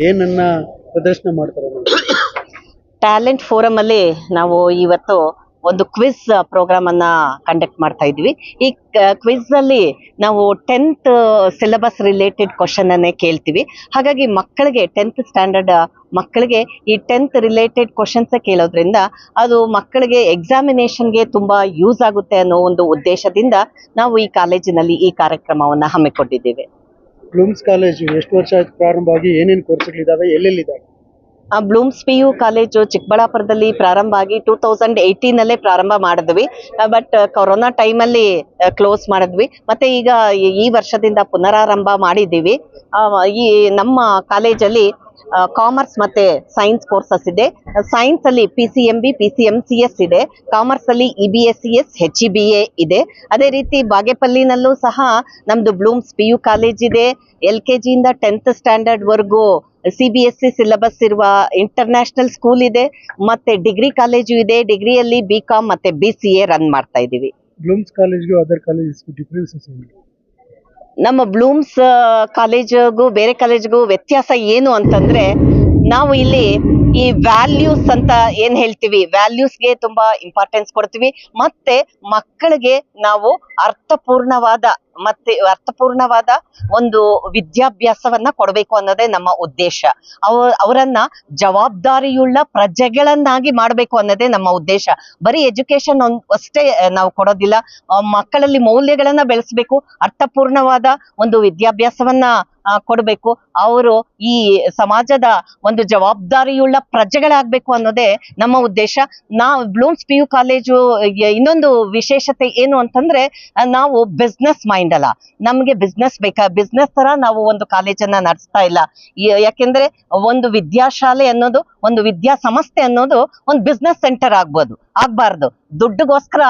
ಏನನ್ನ ಪ್ರದರ್ಶನ ಮಾಡ್ತಾರೆ ಟ್ಯಾಲೆಂಟ್ ಫೋರಮ್ ಅಲ್ಲಿ ನಾವು ಇವತ್ತು ಒಂದು ಕ್ವಿಜ್ ಪ್ರೋಗ್ರಾಮ್ ಅನ್ನ ಕಂಡಕ್ಟ್ ಮಾಡ್ತಾ ಇದ್ವಿ. ಈ ಕ್ವಿಜ್ ಅಲ್ಲಿ ನಾವು ಟೆಂತ್ ಸಿಲೆಬಸ್ ರಿಲೇಟೆಡ್ ಕ್ವಶನ್ ಅನ್ನೇ ಕೇಳ್ತೀವಿ. ಹಾಗಾಗಿ ಮಕ್ಕಳಿಗೆ ಟೆಂತ್ ಸ್ಟ್ಯಾಂಡರ್ಡ್ ಮಕ್ಕಳಿಗೆ ಈ ಟೆಂತ್ ರಿಲೇಟೆಡ್ ಕ್ವಶನ್ಸ್ ಕೇಳೋದ್ರಿಂದ ಅದು ಮಕ್ಕಳಿಗೆ ಎಕ್ಸಾಮಿನೇಷನ್ಗೆ ತುಂಬಾ ಯೂಸ್ ಆಗುತ್ತೆ ಅನ್ನೋ ಒಂದು ಉದ್ದೇಶದಿಂದ ನಾವು ಈ ಕಾಲೇಜಿನಲ್ಲಿ ಈ ಕಾರ್ಯಕ್ರಮವನ್ನ ಹಮ್ಮಿಕೊಂಡಿದ್ದೇವೆ. ಬ್ಲೂಮ್ಸ್ ಕಾಲೇಜು ಎಷ್ಟು ವರ್ಷ ಆಯ್ತು ಪ್ರಾರಂಭ ಆಗಿ ಏನೇನು ಕೋರ್ಸ್ಗಳಿದ್ದಾವೆ ಎಲ್ಲೆಲ್ಲಿದ್ದಾವೆ ಆ ಬ್ಲೂಮ್ಸ್ ಪಿ ಯು ಕಾಲೇಜು ಚಿಕ್ಕಬಳ್ಳಾಪುರದಲ್ಲಿ ಪ್ರಾರಂಭ ಆಗಿ ಟೂ ತೌಸಂಡ್ ಏಯ್ಟೀನಲ್ಲೇ ಪ್ರಾರಂಭ ಮಾಡಿದ್ವಿ. ಬಟ್ ಕೊರೋನಾ ಟೈಮಲ್ಲಿ ಕ್ಲೋಸ್ ಮಾಡಿದ್ವಿ. ಮತ್ತೆ ಈಗ ಈ- ಈ ವರ್ಷದಿಂದ ಪುನರಾರಂಭ ಮಾಡಿದ್ದೀವಿ. ಈ ನಮ್ಮ ಕಾಲೇಜಲ್ಲಿ ಕಾಮರ್ಸ್ ಮತ್ತೆ ಸೈನ್ಸ್ ಕೋರ್ಸಸ್ ಇದೆ. ಸೈನ್ಸ್ ಅಲ್ಲಿ P C M B P C M C S ಇದೆ. ಕಾಮರ್ಸ್ ಅಲ್ಲಿ E B S C S H E B A ಇದೆ. ಅದೇ ರೀತಿ ಬಾಗೇಪಲ್ಲಿನಲ್ಲೂ ಸಹ ನಮ್ದು ಬ್ಲೂಮ್ಸ್ ಪಿ ಯು ಕಾಲೇಜ್ ಇದೆ. ಎಲ್ ಕೆ ಜಿಯಿಂದ tenth standard ವರ್ಗೂ C B S C syllabus ಇರುವ ಇಂಟರ್ನ್ಯಾಷನಲ್ ಸ್ಕೂಲ್ ಇದೆ. ಮತ್ತೆ ಡಿಗ್ರಿ ಕಾಲೇಜು ಇದೆ. ಡಿಗ್ರಿಯಲ್ಲಿ ಬಿ ಕಾಮ್ ಮತ್ತೆ ಬಿ ಸಿ ಎ ರನ್ ಮಾಡ್ತಾ ಇದ್ದೀವಿ. ಬ್ಲೂಮ್ಸ್ ಕಾಲೇಜ್ಗೂ ಅದರ್ ಕಾಲೇಜ್ ಡಿಫ್ರೆನ್ಸಸ್ ನಮ್ಮ ಬ್ಲೂಮ್ಸ್ ಕಾಲೇಜಿಗೂ ಬೇರೆ ಕಾಲೇಜಿಗೂ ವ್ಯತ್ಯಾಸ ಏನು ಅಂತಂದ್ರೆ, ನಾವು ಇಲ್ಲಿ ಈ ವ್ಯಾಲ್ಯೂಸ್ ಅಂತ ಏನ್ ಹೇಳ್ತೀವಿ? ವ್ಯಾಲ್ಯೂಸ್ಗೆ ತುಂಬಾ ಇಂಪಾರ್ಟೆನ್ಸ್ ಕೊಡ್ತೀವಿ. ಮತ್ತೆ ಮಕ್ಕಳಿಗೆ ನಾವು ಅರ್ಥಪೂರ್ಣವಾದ ಮತ್ತೆ ಅರ್ಥಪೂರ್ಣವಾದ ಒಂದು ವಿದ್ಯಾಭ್ಯಾಸವನ್ನ ಕೊಡಬೇಕು ಅನ್ನೋದೇ ನಮ್ಮ ಉದ್ದೇಶ. ಅವ, ಅವರನ್ನ ಜವಾಬ್ದಾರಿಯುಳ್ಳ ಪ್ರಜೆಗಳನ್ನಾಗಿ ಮಾಡಬೇಕು ಅನ್ನೋದೇ ನಮ್ಮ ಉದ್ದೇಶ. ಬರೀ ಎಜುಕೇಶನ್ ಅಷ್ಟೇ ನಾವು ಕೊಡೋದಿಲ್ಲ. ಮಕ್ಕಳಲ್ಲಿ ಮೌಲ್ಯಗಳನ್ನ ಬೆಳೆಸಬೇಕು, ಅರ್ಥಪೂರ್ಣವಾದ ಒಂದು ವಿದ್ಯಾಭ್ಯಾಸವನ್ನ ಕೊಡಬೇಕು. ಅವರು ಈ ಸಮಾಜದ ಒಂದು ಜವಾಬ್ದಾರಿಯುಳ್ಳ ಪ್ರಜೆಗಳಾಗ್ಬೇಕು ಅನ್ನೋದೇ ನಮ್ಮ ಉದ್ದೇಶ. ನಾವು ಬ್ಲೂಮ್ಸ್ ಪಿ ಯು ಕಾಲೇಜು ಇನ್ನೊಂದು ವಿಶೇಷತೆ ಏನು ಅಂತಂದ್ರೆ, ನಾವು ಬಿಸ್ನೆಸ್ ಮೈಂಡ್ ಅಲ್ಲ. ನಮ್ಗೆ ಬಿಸ್ನೆಸ್ ಬೇಕಾ. ಬಿಸ್ನೆಸ್ ತರ ನಾವು ಒಂದು ಕಾಲೇಜನ್ನ ನಡೆಸ್ತಾ ಇಲ್ಲ. ಯಾಕೆಂದ್ರೆ ಒಂದು ವಿದ್ಯಾಶಾಲೆ ಅನ್ನೋದು, ಒಂದು ವಿದ್ಯಾ ಸಂಸ್ಥೆ ಅನ್ನೋದು ಒಂದು ಬಿಸ್ನೆಸ್ ಸೆಂಟರ್ ಆಗ್ಬೋದು, ಆಗ್ಬಾರ್ದು. ದುಡ್ಡುಗೋಸ್ಕರ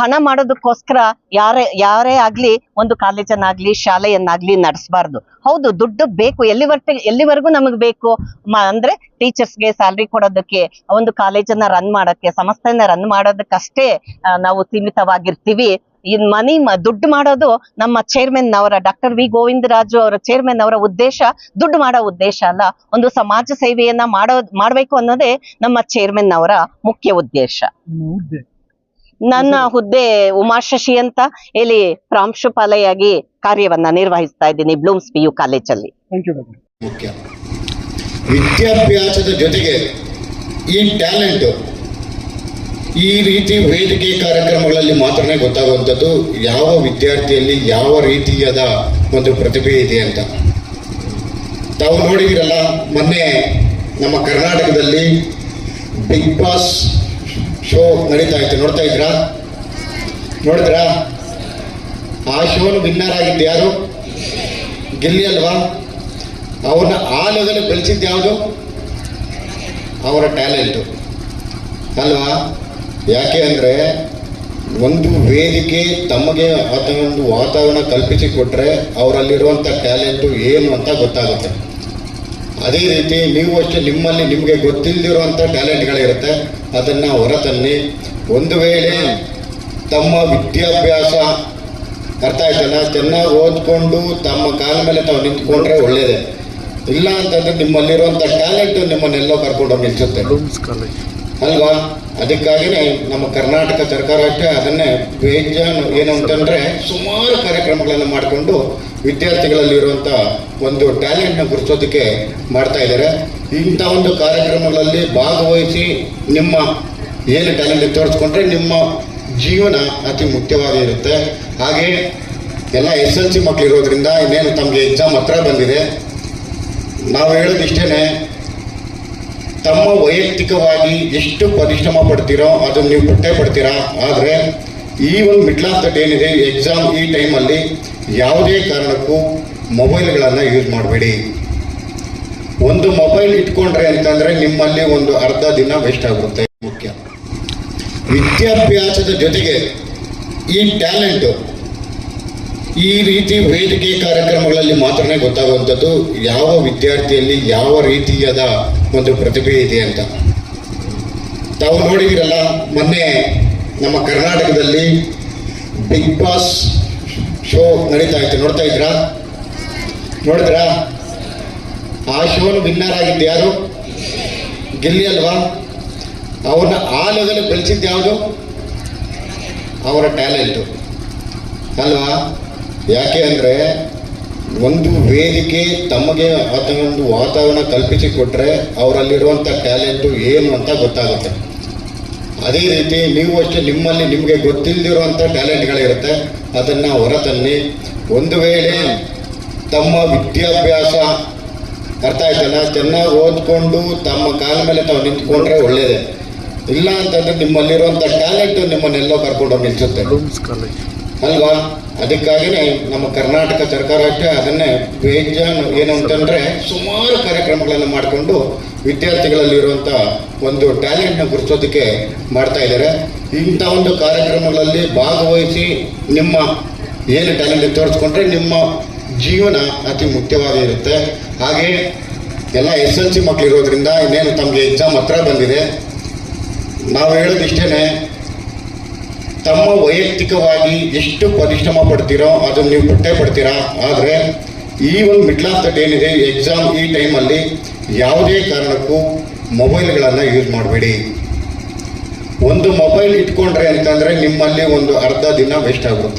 ಹಣ ಮಾಡೋದಕ್ಕೋಸ್ಕರ ಯಾರೇ ಯಾರೇ ಆಗ್ಲಿ ಒಂದು ಕಾಲೇಜನ್ನಾಗ್ಲಿ ಶಾಲೆಯನ್ನಾಗ್ಲಿ ನಡೆಸಬಾರ್ದು. ಹೌದು, ದುಡ್ಡು ಬೇಕು. ಎಲ್ಲಿವರ್ತಿ, ಎಲ್ಲಿವರೆಗೂ ನಮಗೆ ಬೇಕು? ಅಂದ್ರೆ ಟೀಚರ್ಸ್ಗೆ ಸ್ಯಾಲ್ರಿ ಕೊಡೋದಕ್ಕೆ, ಒಂದು ಕಾಲೇಜನ್ನ ರನ್ ಮಾಡೋಕ್ಕೆ, ಸಂಸ್ಥೆಯನ್ನ ರನ್ ಮಾಡೋದಕ್ಕಷ್ಟೇ ನಾವು ಸೀಮಿತವಾಗಿರ್ತೀವಿ. ಈ ಮನಿ ಮ- ದುಡ್ಡು ಮಾಡೋದು ನಮ್ಮ ಚೇರ್ಮನ್ ಅವರ ಡಾಕ್ಟರ್ ವಿ ಗೋವಿಂದರಾಜು ಅವರ ಚೇರ್ಮನ್ ಅವರ ಉದ್ದೇಶ. ದುಡ್ಡು ಮಾಡೋ ಉದ್ದೇಶ ಅಲ್ಲ ಒಂದು ಸಮಾಜ ಸೇವೆಯನ್ನ ಮಾಡೋ ಮಾಡ್ಬೇಕು ಅನ್ನೋದೇ ನಮ್ಮ ಚೇರ್ಮನ್ ಅವರ ಮುಖ್ಯ ಉದ್ದೇಶ. ನನ್ನ ಹುದ್ದೆ ಉಮಾಶಶಿ ಅಂತ ಇಲ್ಲಿ ಪ್ರಾಂಶುಪಾಲೆಯಾಗಿ ಕಾರ್ಯವನ್ನ ನಿರ್ವಹಿಸ್ತಾ ಇದ್ದೀನಿ ಬ್ಲೂಮ್ಸ್ ಪಿ ಯು ಕಾಲೇಜಲ್ಲಿ ಥ್ಯಾಂಕ್ ಯು ಡಾಕ್ಟರ್ ಮುಖ್ಯ. ವಿದ್ಯಾಭ್ಯಾಸದ ಜೊತೆಗೆ ಈ ಟ್ಯಾಲೆಂಟ್ ಈ ರೀತಿ ವೇದಿಕೆ ಕಾರ್ಯಕ್ರಮಗಳಲ್ಲಿ ಮಾತ್ರನೇ ಗೊತ್ತಾಗುವಂಥದ್ದು ಯಾವ ವಿದ್ಯಾರ್ಥಿಯಲ್ಲಿ ಯಾವ ರೀತಿಯಾದ ಒಂದು ಪ್ರತಿಭೆ ಇದೆ ಅಂತ. ತಾವು ನೋಡಿದಿರಲ್ಲ, ಮೊನ್ನೆ ನಮ್ಮ ಕರ್ನಾಟಕದಲ್ಲಿ ಬಿಗ್ ಬಾಸ್ ಶೋ ನಡೀತಾ ಇತ್ತು. ನೋಡ್ತಾ ಇದ್ರಾ? ನೋಡಿದ್ರಾ? ಆ ಶೋನ ವಿನ್ನರ್ ಆಗಿದ್ದು ಯಾರು? ಗಿಲ್ಲಿ ಅಲ್ವಾ? ಅವ್ರನ್ನ ಆ ಲೆವೆಲ್ ಬೆಳೆಸಿದ್ದು ಯಾವುದು? ಅವರ ಟ್ಯಾಲೆಂಟು ಅಲ್ವಾ? ಯಾಕೆ ಅಂದರೆ ಒಂದು ವೇದಿಕೆ ತಮಗೆ ಒಂದು ವಾತಾವರಣ ಕಲ್ಪಿಸಿ ಕೊಟ್ಟರೆ ಅವರಲ್ಲಿರುವಂಥ ಟ್ಯಾಲೆಂಟು ಏನು ಅಂತ ಗೊತ್ತಾಗುತ್ತೆ. ಅದೇ ರೀತಿ ನೀವು ಅಷ್ಟೇ ನಿಮ್ಮಲ್ಲಿ ನಿಮಗೆ ಗೊತ್ತಿಲ್ಲದಿರುವಂಥ ಟ್ಯಾಲೆಂಟ್ಗಳಿರುತ್ತೆ. ಅದನ್ನು ಹೊರತನ್ನಿ. ಒಂದು ವೇಳೆ ತಮ್ಮ ವಿದ್ಯಾಭ್ಯಾಸ ಅರ್ಥ ಆಯ್ತಲ್ಲ? ಚೆನ್ನಾಗಿ ಓದ್ಕೊಂಡು ತಮ್ಮ ಕಾಲ ಮೇಲೆ ತಾವು ನಿಂತ್ಕೊಂಡ್ರೆ ಒಳ್ಳೆಯದೆ ಇಲ್ಲ ಅಂತಂದ್ರೆ ನಿಮ್ಮಲ್ಲಿರುವಂಥ ಟ್ಯಾಲೆಂಟ್ ನಿಮ್ಮನ್ನೆಲ್ಲೋ ಕರ್ಕೊಂಡೋಗಿ ನಿಲ್ಸುತ್ತೆ. ಅಲ್ವಾ ಅದಕ್ಕಾಗಿನೇ ನಮ್ಮ ಕರ್ನಾಟಕ ಸರ್ಕಾರ ಅಷ್ಟೇ ಅದನ್ನೇ ಬೇಜಾನು ಏನು ಅಂತಂದ್ರೆ ಸುಮಾರು ಕಾರ್ಯಕ್ರಮಗಳನ್ನು ಮಾಡಿಕೊಂಡು ವಿದ್ಯಾರ್ಥಿಗಳಲ್ಲಿರುವಂಥ ಒಂದು ಟ್ಯಾಲೆಂಟ್ನ ಗುರುತಿಸೋದಕ್ಕೆ ಮಾಡ್ತಾ ಇದ್ದಾರೆ. ಇಂಥ ಒಂದು ಕಾರ್ಯಕ್ರಮಗಳಲ್ಲಿ ಭಾಗವಹಿಸಿ ನಿಮ್ಮ ಏನು ಟ್ಯಾಲೆಂಟ್ ತೋರಿಸ್ಕೊಂಡ್ರೆ ನಿಮ್ಮ ಜೀವನ ಅತಿ ಮುಖ್ಯವಾಗಿರುತ್ತೆ ಹಾಗೆ ಎಲ್ಲ ಎಸ್ ಎಲ್ ಸಿ ಮಕ್ಕಳಿರೋದ್ರಿಂದ ಇನ್ನೇನು ತಮಗೆ ಎಕ್ಸಾಮ್ ಹತ್ರ ಬಂದಿದೆ. ನಾವು ಹೇಳೋದಿಷ್ಟೇ ತಮ್ಮ ವೈಯಕ್ತಿಕವಾಗಿ ಎಷ್ಟು ಪರಿಶ್ರಮ ಪಡ್ತೀರೋ ಅದನ್ನು ನೀವು ಪಟ್ಟೆ ಪಡ್ತೀರಾ ಆದರೆ ಈ ಒಂದು ಮಿಡ್ಲ್ ಆಫ್ ದ ಏನಿದೆ ಎಕ್ಸಾಮ್ ಈ ಟೈಮಲ್ಲಿ ಯಾವುದೇ ಕಾರಣಕ್ಕೂ ಮೊಬೈಲ್ಗಳನ್ನು ಯೂಸ್ ಮಾಡಬೇಡಿ. ಒಂದು ಮೊಬೈಲ್ ಇಟ್ಕೊಂಡ್ರೆ ಅಂತಂದರೆ ನಿಮ್ಮಲ್ಲಿ ಒಂದು ಅರ್ಧ ದಿನ ವೇಸ್ಟ್ ಆಗುತ್ತೆ. ಮುಖ್ಯ. ವಿದ್ಯಾಭ್ಯಾಸದ ಜೊತೆಗೆ ಈ ಟ್ಯಾಲೆಂಟು ಈ ರೀತಿ ವೇದಿಕೆ ಕಾರ್ಯಕ್ರಮಗಳಲ್ಲಿ ಮಾತ್ರನೇ ಗೊತ್ತಾಗುವಂಥದ್ದು ಯಾವ ವಿದ್ಯಾರ್ಥಿಯಲ್ಲಿ ಯಾವ ರೀತಿಯಾದ ಒಂದು ಪ್ರತಿಭೆ ಇದೆ ಅಂತ. ತಾವು ನೋಡಿದಿರಲ್ಲ, ಮೊನ್ನೆ ನಮ್ಮ ಕರ್ನಾಟಕದಲ್ಲಿ ಬಿಗ್ ಬಾಸ್ ಶೋ ನಡೀತಾ ಇತ್ತು. ನೋಡ್ತಾ ಇದ್ರಾ? ನೋಡಿದ್ರಾ? ಆ ಶೋನು ವಿನ್ನರ್ ಆಗಿದ್ದು ಯಾರು? ಗಿಲ್ಲಿ ಅಲ್ವಾ? ಅವ್ರನ್ನ ಆ ಲೆವೆಲ್ ಬೆಳೆಸಿದ್ದು ಯಾವುದು? ಅವರ ಟ್ಯಾಲೆಂಟು ಅಲ್ವಾ? ಯಾಕೆ ಅಂದರೆ ಒಂದು ವೇದಿಕೆ ತಮಗೆ ಒಂದು ವಾತಾವರಣ ಕಲ್ಪಿಸಿ ಕೊಟ್ಟರೆ ಅವರಲ್ಲಿರುವಂಥ ಟ್ಯಾಲೆಂಟು ಏನು ಅಂತ ಗೊತ್ತಾಗುತ್ತೆ. ಅದೇ ರೀತಿ ನೀವು ಅಷ್ಟೇ ನಿಮ್ಮಲ್ಲಿ ನಿಮಗೆ ಗೊತ್ತಿಲ್ಲದಿರುವಂಥ ಟ್ಯಾಲೆಂಟ್ಗಳಿರುತ್ತೆ. ಅದನ್ನು ಹೊರತನ್ನಿ. ಒಂದು ವೇಳೆ ತಮ್ಮ ವಿದ್ಯಾಭ್ಯಾಸ ಅರ್ಥ ಆಯ್ತಲ್ಲ? ಚೆನ್ನಾಗಿ ಓದ್ಕೊಂಡು ತಮ್ಮ ಕಾಲ ಮೇಲೆ ತಾವು ನಿಂತ್ಕೊಂಡ್ರೆ ಒಳ್ಳೇದೇ. ಇಲ್ಲ ಅಂತಂದ್ರೆ ನಿಮ್ಮಲ್ಲಿರುವಂಥ ಟ್ಯಾಲೆಂಟು ನಿಮ್ಮನ್ನೆಲ್ಲೋ ಕರ್ಕೊಂಡು ನಿಲ್ಸುತ್ತೆ ಅಲ್ವಾ? ಅದಕ್ಕಾಗಿನೇ ನಮ್ಮ ಕರ್ನಾಟಕ ಸರ್ಕಾರ ಅಷ್ಟೇ ಅದನ್ನೇ ಬೇಜಾನ್ ಏನು ಅಂತಂದ್ರೆ ಸುಮಾರು ಕಾರ್ಯಕ್ರಮಗಳನ್ನು ಮಾಡಿಕೊಂಡು ವಿದ್ಯಾರ್ಥಿಗಳಲ್ಲಿರುವಂಥ ಒಂದು ಟ್ಯಾಲೆಂಟ್ನ ಗುರುತಿಸೋದಕ್ಕೆ ಮಾಡ್ತಾ ಇದ್ದಾರೆ. ಇಂಥ ಒಂದು ಕಾರ್ಯಕ್ರಮಗಳಲ್ಲಿ ಭಾಗವಹಿಸಿ ನಿಮ್ಮ ಏನು ಟ್ಯಾಲೆಂಟ್ ತೋರಿಸ್ಕೊಂಡ್ರೆ ನಿಮ್ಮ ಜೀವನ ಅತಿ ಮುಖ್ಯವಾಗಿರುತ್ತೆ ಹಾಗೆ ಎಲ್ಲ ಎಸ್ ಎಲ್ ಸಿ ಮಕ್ಕಳಿರೋದ್ರಿಂದ ಇನ್ನೇನು ತಮಗೆ ಎಕ್ಸಾಮ್ ಹತ್ರ ಬಂದಿದೆ. ನಾವು ಹೇಳೋದಿಷ್ಟೇ ತಮ್ಮ ವೈಯಕ್ತಿಕವಾಗಿ ಎಷ್ಟು ಪರಿಶ್ರಮ ಪಡ್ತೀರೋ ಅದನ್ನು ನೀವು ಪಟ್ಟೆ ಪಡ್ತೀರಾ? ಆದರೆ ಈ ಒಂದು ಮಿಡ್ಲ್ ಆಫ್ ದ ಏನಿದೆ ಎಕ್ಸಾಮ್ ಈ ಟೈಮಲ್ಲಿ ಯಾವುದೇ ಕಾರಣಕ್ಕೂ ಮೊಬೈಲ್ಗಳನ್ನು ಯೂಸ್ ಮಾಡಬೇಡಿ. ಒಂದು ಮೊಬೈಲ್ ಇಟ್ಕೊಂಡ್ರೆ ಅಂತಂದರೆ ನಿಮ್ಮಲ್ಲಿ ಒಂದು ಅರ್ಧ ದಿನ ವೇಸ್ಟ್ ಆಗುತ್ತೆ.